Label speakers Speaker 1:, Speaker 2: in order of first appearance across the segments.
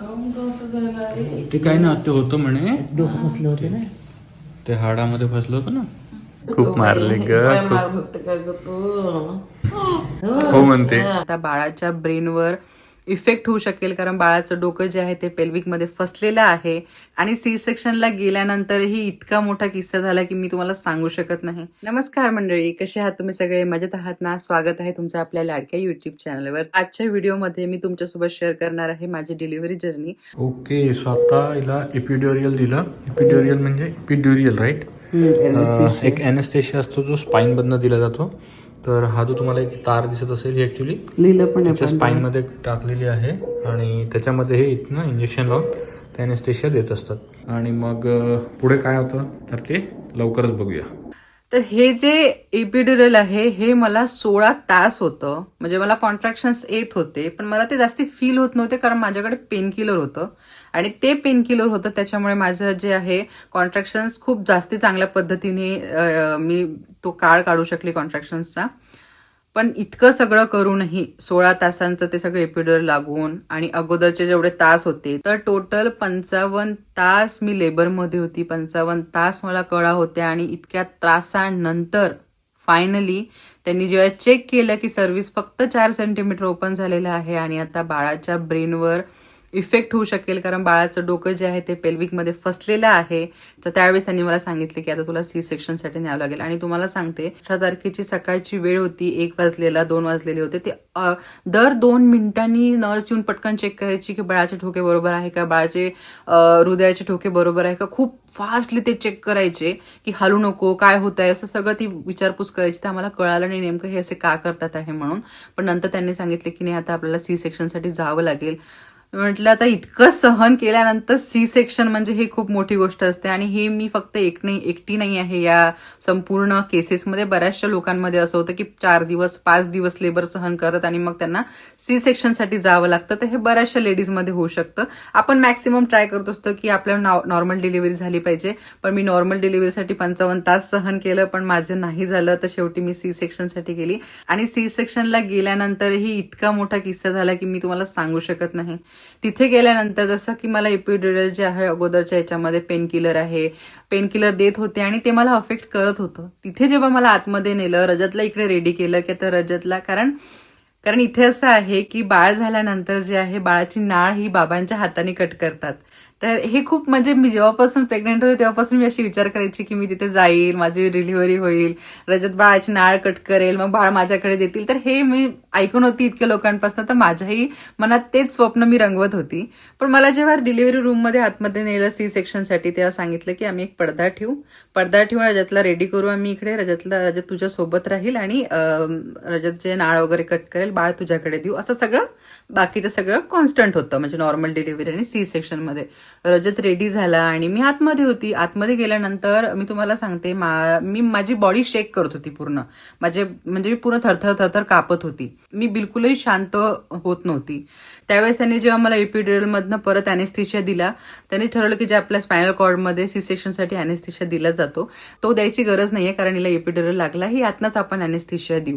Speaker 1: काहून का असं झालं आहे
Speaker 2: ते काय ना ते होतं म्हणे.
Speaker 3: डोकं फसलं होते ना.
Speaker 2: ते हाडामध्ये फसलं होतं ना. खूप मारले ग
Speaker 1: काय
Speaker 2: खूप.
Speaker 1: मारत होते काय ग तू.
Speaker 2: हो म्हणते.
Speaker 4: आता बाळाच्या ब्रेनवर इफेक्ट होऊ शकेल कारण बाळाचं डोकं जे आहे ते पेल्विकमध्ये फसलेलं आहे. आणि सी सेक्शनला गेल्यानंतरही इतका मोठा किस्सा झाला की मी तुम्हाला सांगू शकत नाही. नमस्कार मंडळी कसे आहात तुम्ही सगळे? मजेत आहात ना? स्वागत आहे तुमचं आपल्या लाडक्या युट्यूब चॅनलवर आजच्या व्हिडिओमध्ये मी तुमच्यासोबत शेअर करणार आहे माझी डिलिव्हरी जर्नी
Speaker 2: ओके सो आता हिला एपिड्युरियल दिला. एपिड्युरियल म्हणजे एपिड्युरियल राईट एक एनेस्थेशिया असतो जो स्पाईन मधनं दिला जातो. तर हा जो तुम्हाला एक तार दिसत असेल ही ऍक्च्युली
Speaker 1: लिहिलं पण
Speaker 2: त्याच्या स्पाईन मध्ये टाकलेली आहे आणि त्याच्यामध्ये हे इथनं इंजेक्शन लावून ते एनेस्थेशिया देत असतात. आणि मग पुढे काय होतं? तर ते लवकरच बघूया.
Speaker 4: तर हे जे एपिड्युरल आहे हे मला सोळा तास होतं. म्हणजे मला कॉन्ट्रॅक्शन्स येत होते पण मला ते जास्ती फील होत नव्हते कारण माझ्याकडे पेनकिलर होतं. आणि ते पेनकिलर होतं त्याच्यामुळे माझं जे आहे कॉन्ट्रॅक्शन्स खूप जास्ती चांगल्या पद्धतीने मी तो काळ काढू शकले कॉन्ट्रॅक्शन्सचा पण इतकं सगळं करूनही सोळा तासांचं ते सगळं एपिड्युरल लागून आणि अगोदरचे जेवढे तास होते तर टोटल पंचावन्न तास मी लेबरमध्ये होती पंचावन्न तास मला कळा होत्या आणि इतक्या त्रासानंतर फायनली त्यांनी जेव्हा चेक केलं की सर्व्हिस फक्त चार सेंटीमीटर ओपन झालेलं आहे आणि आता बाळाच्या ब्रेनवर इफेक्ट होऊ शकेल कारण बाळाचं डोकं जे आहे ते पेल्विकमध्ये फसलेलं आहे. तर त्यावेळेस त्यांनी मला सांगितले की आता तुला सी सेक्शनसाठी न्यावं लागेल. आणि तुम्हाला सांगते अठरा तारखेची सकाळची वेळ होती एक वाजलेला दोन वाजलेले होते. ते दर दोन मिनिटांनी नर्स येऊन पटकन चेक करायची की बाळाचे ठोके बरोबर आहे का बाळाचे हृदयाचे ठोके बरोबर आहे का? खूप फास्टली ते चेक करायचे की हलू नको काय होत आहे असं सगळं ती विचारपूस करायची. तर आम्हाला कळालं नाही नेमकं हे असे का करतात आहे म्हणून. पण नंतर त्यांनी सांगितले की नाही आता आपल्याला सी सेक्शनसाठी जावं लागेल. म्हटलं आता इतकं सहन केल्यानंतर सी सेक्शन म्हणजे हे खूप मोठी गोष्ट असते आणि हे मी फक्त एक नाही एकटी नाही आहे या संपूर्ण केसेसमध्ये बऱ्याचशा लोकांमध्ये असं होतं की चार दिवस पाच दिवस लेबर सहन करत आणि मग त्यांना सी सेक्शनसाठी जावं लागतं. तर हे बऱ्याचशा लेडीजमध्ये होऊ शकतं. आपण मॅक्सिमम ट्राय करत असतो की आपल्याला नॉर्मल डिलिव्हरी झाली पाहिजे. पण मी नॉर्मल डिलिव्हरीसाठी पंचावन्न तास सहन केलं पण माझं नाही झालं तर शेवटी मी सी सेक्शनसाठी गेली. आणि सी सेक्शनला गेल्यानंतरही इतका मोठा किस्सा झाला की मी तुम्हाला सांगू शकत नाही. तिथे गेल्यानंतर जसं की मला एपिड्युरल जे आहे अगोदरच्या याच्यामध्ये पेन किलर आहे पेन किलर देत होते आणि ते मला अफेक्ट करत होतं. तिथे जेव्हा मला आतमध्ये नेलं रजतला इकडे रेडी केलं की तर रजतला कारण कारण इथे असं आहे की बाळ झाल्यानंतर जे आहे बाळाची नाळ ही बाबांच्या हाताने कट करतात. तर हे खूप म्हणजे मी जेव्हापासून प्रेग्नेंट होते तेव्हापासून मी अशी विचार करायची की मी तिथे जाईल माझी डिलिव्हरी होईल रजत बाळाची नाळ कट करेल मग बाळ माझ्याकडे देतील. तर हे मी ऐकून होती इतक्या लोकांपासून तर माझ्याही मनात तेच स्वप्न मी रंगवत होती. पण मला जेव्हा डिलिव्हरी रूममध्ये आतमध्ये नेलं सी सेक्शनसाठी तेव्हा सांगितलं की आम्ही एक पडदा ठेवू. पडदा ठेवून रजतला रेडी करू आम्ही इकडे. रजतला रजत तुझ्या सोबत राहील आणि रजतचे रजत जे नाळ वगैरे कट करेल बाळ तुझ्याकडे देऊ. असं सगळं बाकीचं सगळं कॉन्स्टंट होतं. म्हणजे नॉर्मल डिलिव्हरी आणि सी सेक्शनमध्ये रजत रेडी झाला आणि मी आतमध्ये होती. आतमध्ये गेल्यानंतर मी तुम्हाला सांगते मा- मी माझी बॉडी शेक करत होती पूर्ण. माझे म्हणजे मी पूर्ण थरथर थरथर कापत होती. मी बिलकुलही शांत होत नव्हती. त्यावेळेस त्यांनी जेव्हा मला एपिड्युरल मधनं परत अॅनेस्थिशिया दिला त्यांनी ठरवलं की जे आपल्या स्पायनल कॉर्डमध्ये सी सेक्शनसाठी अॅनेस्थिशिया दिला जातो तो द्यायची गरज नाहीये कारण हिला एपिड्युरल लागला. ही यातनंच आपण अॅनेस्थिशिया देऊ.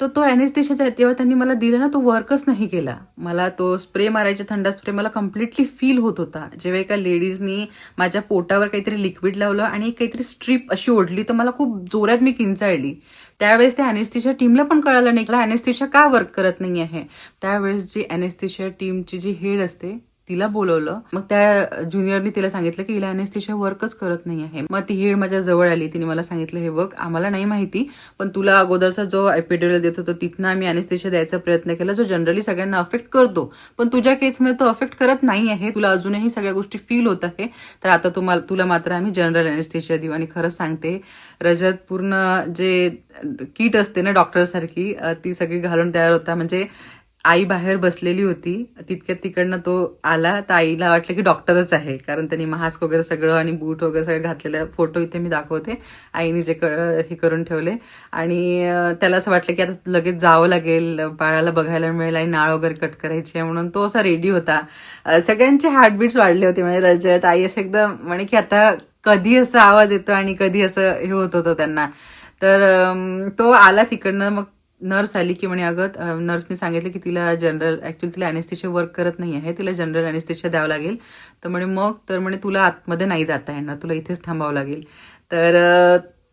Speaker 4: तर तो अॅनेस्थेशियाचा तेव्हा त्यांनी मला दिला ना तो वर्कच नाही केला. मला तो स्प्रे मारायचा थंडा स्प्रे मला कम्प्लिटली फील होत होता. जेव्हा एका लेडीजनी माझ्या पोटावर काहीतरी लिक्विड लावलं आणि एक काहीतरी स्ट्रीप अशी ओढली तर मला खूप जोरात मी किंचाळली. त्यावेळेस त्या अॅनेस्थेशिया टीमला पण कळालं नाही की अॅनेस्थेशिया का वर्क करत नाही आहे त्यावेळेस जी अॅनेस्थेशिया टीमची जी हेड असते तिला बोलवलं. मग त्या ज्युनियरनी तिला सांगितलं की हिला अनेस्थिशिया वर्कच करत नाही आहे मग ती हेड माझ्या जवळ आली. तिने मला सांगितलं हे बघ आम्हाला नाही माहिती पण तुला अगोदरचा जो एपिड्युरल देत होतो तिथनं आम्ही अनेस्थिशिया द्यायचा प्रयत्न केला जो जनरली सगळ्यांना अफेक्ट करतो. पण तुझ्या केसमध्ये तो अफेक्ट करत नाही आहे तुला अजूनही सगळ्या गोष्टी फील होत आहे. तर आता तुम्हाला तुला मात्र आम्ही जनरल अनेस्थिशिया देऊ. आणि खरंच सांगते रजत पूर्ण जे किट असते ना डॉक्टरसारखी ती सगळी घालून तयार होता. म्हणजे आई बाहेर बसलेली होती. तितक्यात तिकडनं तो आला. तर आईला वाटलं की डॉक्टरच आहे. कारण त्यांनी मास्क वगैरे सगळं आणि बूट वगैरे सगळं घातलेलं. फोटो इथे मी दाखवते. आईने जे क- हे करून ठेवले. आणि त्याला असं वाटलं की आता लगेच जावं लागेल. बाळाला बघायला मिळेल आणि नाळ वगैरे कट करायची आहे म्हणून तो असा रेडी होता. सगळ्यांचे हार्टबीट्स वाढले होते म्हणजे रजत आई असं एकदम म्हणे की आता कधी असा आवाज येतो आणि कधी असं हे होत होतं त्यांना. तर तो आला तिकडनं. मग नर्स आली की म्हणे अगं नर्सने सांगितलं की तिला जनरल ऍक्च्युअली तिला अनेस्थिशिया वर्क करत नाही आहे तिला जनरल अनेस्थिशिया द्यावं लागेल. तर म्हणे मग? तर म्हणे तुला आतमध्ये नाही जाता येणार तुला इथेच थांबावं लागेल. तर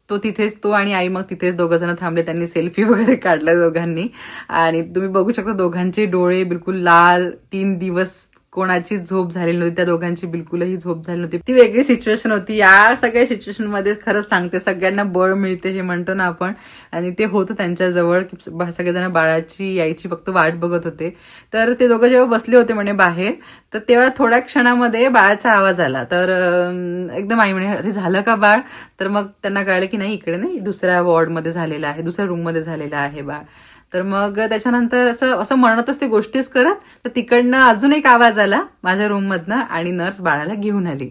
Speaker 4: तो तिथेच तो आणि आई मग तिथेच दोघं जण थांबले त्यांनी सेल्फी वगैरे काढल्या दोघांनी. आणि तुम्ही बघू शकता दोघांचे डोळे बिलकुल लाल तीन दिवस कोणाची झोप झालेली नव्हती त्या दोघांची बिलकुलही झोप झाली नव्हती. ती वेगळी सिच्युएशन होती. या सगळ्या सिच्युएशनमध्ये खरंच सांगते सगळ्यांना बळ मिळते हे म्हणतो ना आपण. आणि ते होतं त्यांच्याजवळ की सगळेजण बाळाची यायची फक्त वाट बघत होते. तर ते दोघं जेव्हा बसले होते म्हणे बाहेर तर तेव्हा थोड्या क्षणामध्ये बाळाचा आवाज आला. तर एकदम आई म्हणे अरे झालं का बाळ? तर मग त्यांना कळलं की नाही इकडे नाही दुसऱ्या वॉर्डमध्ये झालेलं आहे दुसऱ्या रूममध्ये झालेलं आहे बाळ. तर मग त्याच्यानंतर असं असं म्हणतच ते गोष्टीच करत तर तिकडनं अजून एक आवाज आला माझ्या रूममधनं आणि नर्स बाळाला घेऊन आली.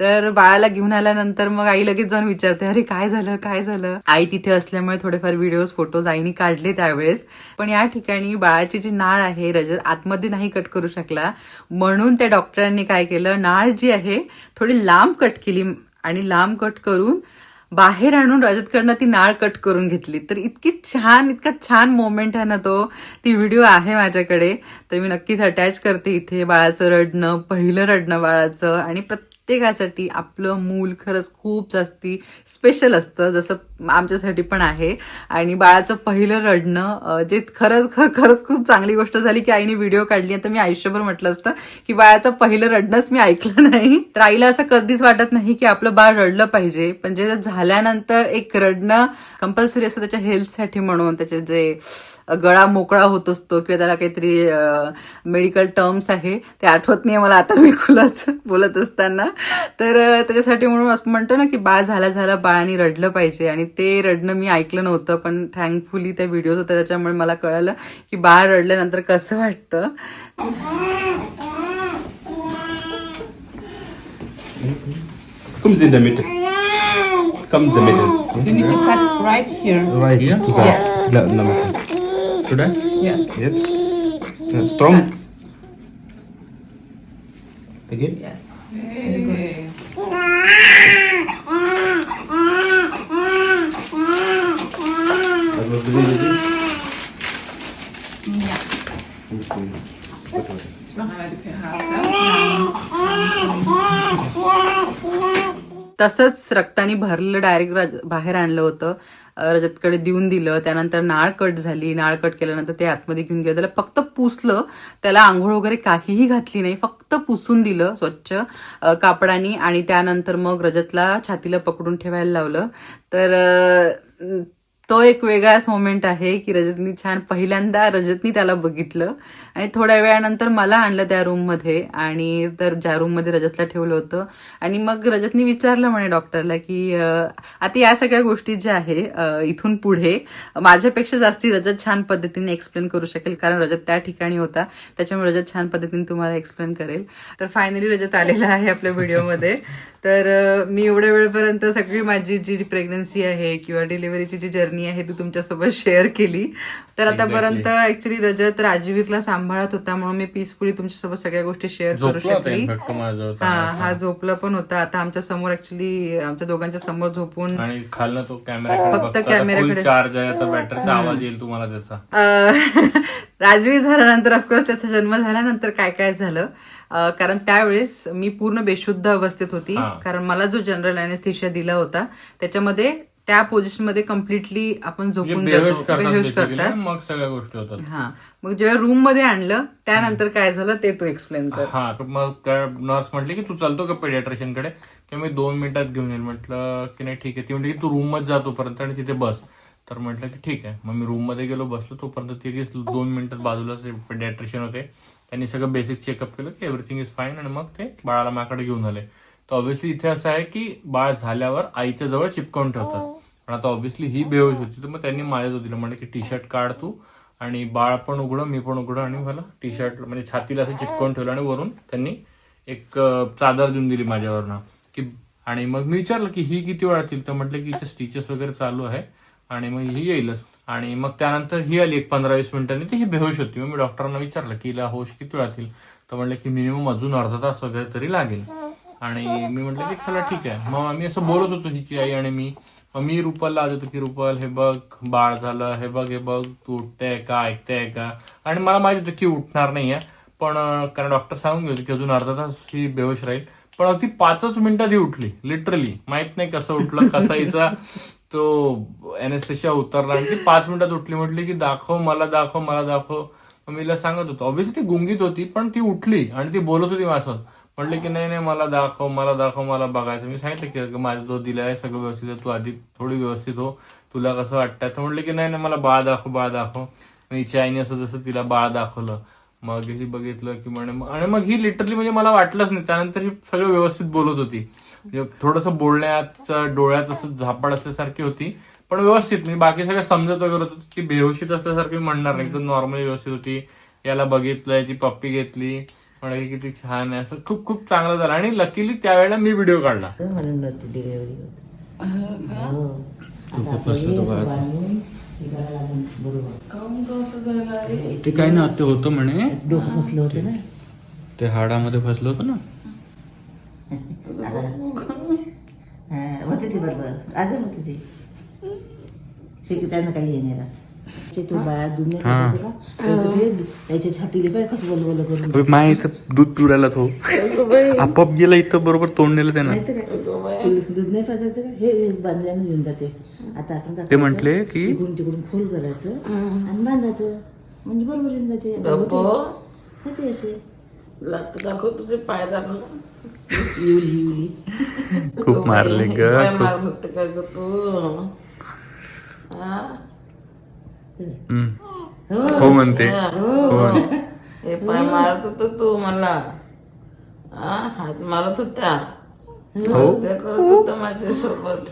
Speaker 4: तर बाळाला घेऊन आल्यानंतर मग आई लगेच जाऊन विचारते अरे काय झालं काय झालं? आई तिथे असल्यामुळे थोडेफार व्हिडिओज फोटोज आईनी काढले त्यावेळेस. पण या ठिकाणी बाळाची जी नाळ आहे रजत आतमध्ये नाही कट करू शकला. म्हणून त्या डॉक्टरांनी काय केलं नाळ जी आहे थोडी लांब कट केली आणि लांब कट करून बाहेर आणून रजतकडनं ती नाळ कट करून घेतली. तर इतकी छान इतका छान मोमेंट आहे ना तो. ती व्हिडिओ आहे माझ्याकडे. तर मी नक्कीच अटॅच करते इथे बाळाचं रडणं पहिलं रडणं बाळाचं. आणि प्रत्येकासाठी आपलं मूल खरंच खूप जास्ती स्पेशल असतं. जसं आमच्यासाठी पण आहे. आणि बाळाचं पहिलं रडणं जे खरंच खरंच खूप चांगली गोष्ट झाली की आईने व्हिडिओ काढली तर मी आयुष्यभर म्हटलं असतं की बाळाचं पहिलं रडणंच मी ऐकलं नाही. तर आईला असं कधीच वाटत नाही की आपलं बाळ रडलं पाहिजे. पण जे झाल्यानंतर एक रडणं कंपल्सरी असतं त्याच्या हेल्थसाठी म्हणून त्याचे जे गळा मोकळा होत असतो किंवा त्याला काहीतरी मेडिकल टर्म्स आहे ते आठवत नाही मला आता मी खुलाच बोलत असताना. तर त्याच्यासाठी म्हणून असं म्हणतो ना की बाळ झाला झाला बाळाने रडलं पाहिजे आणि ते रडणं मी ऐकलं नव्हतं पण थँकफुली ते व्हिडिओ होता त्याच्यामुळे मला कळलं की बाळ रडल्यानंतर कसं वाटतं.
Speaker 3: Again?
Speaker 1: Yes. Very good.
Speaker 4: तसंच रक्तानी भरलेलं डायरेक्ट बाहेर आणलं होतं. रजतकडे देऊन दिलं. त्यानंतर नाळ कट झाली. नाळ कट केल्यानंतर ते आतमध्ये घेऊन गेलं. त्याला फक्त पुसलं. त्याला आंघोळ वगैरे काहीही घातली नाही. फक्त पुसून दिलं स्वच्छ कापडानी. आणि त्यानंतर मग रजतला छातीला पकडून ठेवायला लावलं. तर तो एक वेगळाच मोमेंट आहे की रजतनी छान पहिल्यांदा रजतनी त्याला बघितलं. आणि थोड्या वेळानंतर मला आणलं त्या रूममध्ये आणि तर ज्या रूममध्ये रजतला ठेवलं होतं. आणि मग रजतनी विचारलं म्हणे डॉक्टरला की आता या सगळ्या गोष्टी ज्या आहे इथून पुढे माझ्यापेक्षा जास्ती रजत छान पद्धतीने एक्सप्लेन करू शकेल. कारण रजत त्या ठिकाणी होता. त्याच्यामुळे रजत छान पद्धतीने तुम्हाला एक्सप्लेन करेल. तर फायनली रजत आलेला आहे आपल्या व्हिडिओमध्ये तर मी एवढ्या वेळपर्यंत सगळी माझी जी प्रेग्नन्सी आहे किंवा डिलिव्हरीची जी जर्नी आहे ती तुमच्यासोबत शेअर केली. तर आतापर्यंत ऍक्च्युली रजत राजवीरला सांभाळत होता म्हणून मी पीसफुली तुमच्यासोबत सगळ्या गोष्टी शेअर करू शकली. हा हा झोपला पण होता. आता आमच्यासमोर ऍक्च्युली आमच्या दोघांच्या समोर झोपून
Speaker 2: तो कॅमेरा
Speaker 4: फक्त कॅमेऱ्याकडे.
Speaker 2: चार्ज आहे आता बॅटरीचा आवाज येईल तुम्हाला त्याचा.
Speaker 4: अं, राजवीर झाल्यानंतर ऑफकोर्स त्याचा जन्म झाल्यानंतर काय काय झालं? कारण त्यावेळेस मी पूर्ण बेशुद्ध अवस्थेत होती. कारण मला जो जनरल अनेस्थेशिया दिला होता त्याच्यामध्ये त्या पोझिशनमध्ये कम्प्लिटली आपण झोपून
Speaker 2: म्हणजे बेहोश
Speaker 4: जातो. बेहोश करतात.
Speaker 2: मग सगळ्या गोष्टी होतात.
Speaker 4: हा. मग जेव्हा रूममध्ये आणलं त्यानंतर काय झालं ते तू एक्सप्लेन कर.
Speaker 2: हा मग त्या नर्स म्हटली की तू चालतो का पेडियाट्रिशियनकडे? की मी दोन मिनिटात घेऊन येईल. म्हटलं की नाही ठीक आहे. ती म्हटली की तू रूममध्ये जातोपर्यंत आणि तिथे बस. तर म्हटलं की ठीक आहे. मग मी रूममध्ये गेलो बसलो तोपर्यंत तिघेच दोन मिनिटात बाजूलाच पेडियाट्रिशियन होते. त्यांनी सगळं बेसिक चेकअप केलं. की एव्हरीथिंग इज फाईन आणि मग ते बाळाला माझ्याकडे घेऊन आले. तर ऑब्व्हियसली इथे असं आहे की बाळ झाल्यावर आईच्या जवळ चिपकावून ठेवतात. पण आता ऑब्व्हियली ही बेहोश होती तर मग त्यांनी माझ्या दिलं म्हणजे की टी शर्ट काढ तू आणि बाळ पण उघडं मी पण उघडं आणि मला टी शर्ट म्हणजे छातीला असं चिपकवून ठेवलं आणि वरून त्यांनी एक चादर देऊन दिली माझ्यावरनं. की आणि मग मी विचारलं की ही किती वेळातील तर म्हटलं की हिचे स्टिचेस वगैरे चालू आहे आणि मग ही येईलच. आणि मग त्यानंतर ही आली एक पंधरा वीस मिनिटांनी ती ही बेहोश होती. मग मी डॉक्टरांना विचारलं की हिला होश किती वेळातील तर म्हटलं की मिनिमम अजून अर्धा तास वगैरे तरी लागेल. आणि मी म्हटलं की चला ठीक आहे. मग आम्ही असं बोलत होतो हिची आई आणि मी. मग मी रुपलला आज होतो की रुपल हे बघ बाळ झालं हे बघ हे बघ तू उठतेय का ऐकतेय का? आणि मला माहीत होतं की उठणार नाहीये. पण कारण डॉक्टर सांगून गेले की अजून अर्धा तास ही बेहोश राहील. पण अगदी पाचच मिनिटात ही उठली लिटरली. माहीत नाही कसं उठलं कसा हिचा तो एनएसएसच्या उतरला. आणि ती पाच मिनिटात उठली म्हटली की दाखव मला दाखव मला दाखव. मीला मी सांगत होतो. ऑब्व्हियसली ती गुंगीत होती पण ती उठली आणि ती बोलत होती माझ्यासोबत. म्हटलं की नाही नाही मला दाखव मला दाखव मला बघायचं. मी सांगितलं की माझा जो दिला आहे सगळं व्यवस्थित आहे तू आधी थोडी व्यवस्थित हो. तुला कसं वाटतं तर म्हटलं की नाही नाही मला बाळ दाखव बाळ दाखव. मी आईने असं जसं तिला बाळ दाखवलं मग ही बघितलं की म्हणे मग- आणि मग ही लिटरली म्हणजे मला वाटलंच नाही. त्यानंतर ही सगळं व्यवस्थित बोलत होती. म्हणजे थोडंसं बोलण्यात डोळ्यात असं झापड असल्यासारखी होती पण व्यवस्थित. म्हणजे बाकी सगळं समजत वगैरे होतं. ती बेहोशीत असल्यासारखी म्हणणार नाही. एकदम नॉर्मली व्यवस्थित होती. याला बघितलं याची पप्पी घेतली. म्हणजे किती छान आहे. असं खूप खूप चांगलं झालं. आणि लकीली त्यावेळेला मी व्हिडिओ काढला.
Speaker 5: म्हणून नव्हती डिलिव्हरी हो हे. हे
Speaker 2: ते काय ना ते होतं म्हणे.
Speaker 5: डोकं फसलं होतं ना.
Speaker 2: ते हाडामध्ये फसलं होतं ना.
Speaker 5: हा, होते ते बरोबर. अगं होते ते. ठीक त्यांना काही हे नाही राहत. ते तू बाळा दूध नाही का? ते छातीले पाय कसं बोल बोल करून
Speaker 2: माय इथं दूध पिवरायला तो. आपोआप गेला इथं बरोबर तोंड नेलं त्यानं.
Speaker 5: माहिती काय दूध नाही पाजायचं का? हे बांधल्यानं घेऊन जाते. आता आपण काय
Speaker 2: ते
Speaker 5: करायचं?
Speaker 2: म्हटले की
Speaker 5: इकडून तिकडून खोल करायचं आणि बांधायचं. म्हणजे बरोबर येऊन जाते. आता होते. होते असे.
Speaker 6: दाखव तुझे पाय दाखव.
Speaker 5: इवली इवली
Speaker 2: खूप मारले ग
Speaker 6: पाय मारत होते का ग तू? हा?
Speaker 2: हम्म. हो म्हणते. हो. म्हणते.
Speaker 6: हे पाय मारत होत तू मला. हा हात मारत होता.
Speaker 2: हो.
Speaker 6: ते करत होता माझ्या सोबत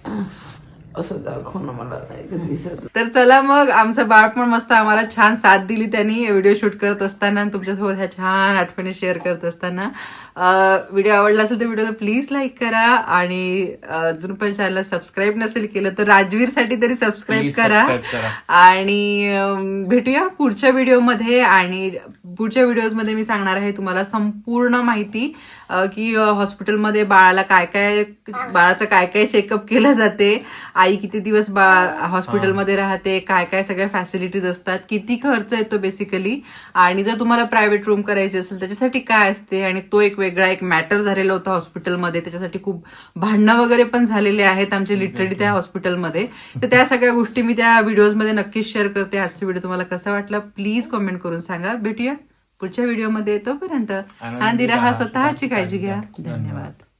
Speaker 6: असं. दाखव ना मला दिसत.
Speaker 4: तर चला मग आमचं बाळ पण मस्त आम्हाला छान साथ दिली त्यांनी व्हिडिओ शूट करत असताना आणि तुमच्यासोबत ह्या छान आठवणी शेअर करत असताना. व्हिडिओ आवडला असेल तर व्हिडिओला प्लीज लाईक करा आणि अजून पण चॅनलला सबस्क्राईब नसेल केलं तर राजवीरसाठी तरी सबस्क्राईब करा. आणि भेटूया पुढच्या व्हिडिओमध्ये आणि पुढच्या व्हिडिओमध्ये मी सांगणार आहे तुम्हाला संपूर्ण माहिती. की हॉस्पिटलमध्ये बाळाला काय काय बाळाचं काय काय चेकअप केलं जाते? आई किती दिवस बाळ हॉस्पिटलमध्ये राहते? काय काय सगळ्या फॅसिलिटीज असतात? किती खर्च येतो बेसिकली आणि जर तुम्हाला प्रायव्हेट रूम करायची असेल त्याच्यासाठी काय असते? आणि तो एक वेगळा एक मॅटर झालेला होता हॉस्पिटलमध्ये त्याच्यासाठी खूप भांडणं वगैरे पण झालेले आहेत आमचे लिटरली त्या हॉस्पिटलमध्ये तर त्या सगळ्या गोष्टी मी त्या व्हिडिओजमध्ये नक्कीच शेअर करते. आजचा व्हिडिओ तुम्हाला कसा वाटला प्लीज कमेंट करून सांगा. भेटूया. पुढच्या व्हिडिओमध्ये तोपर्यंत आनंदी राहा स्वतःची काळजी घ्या. धन्यवाद.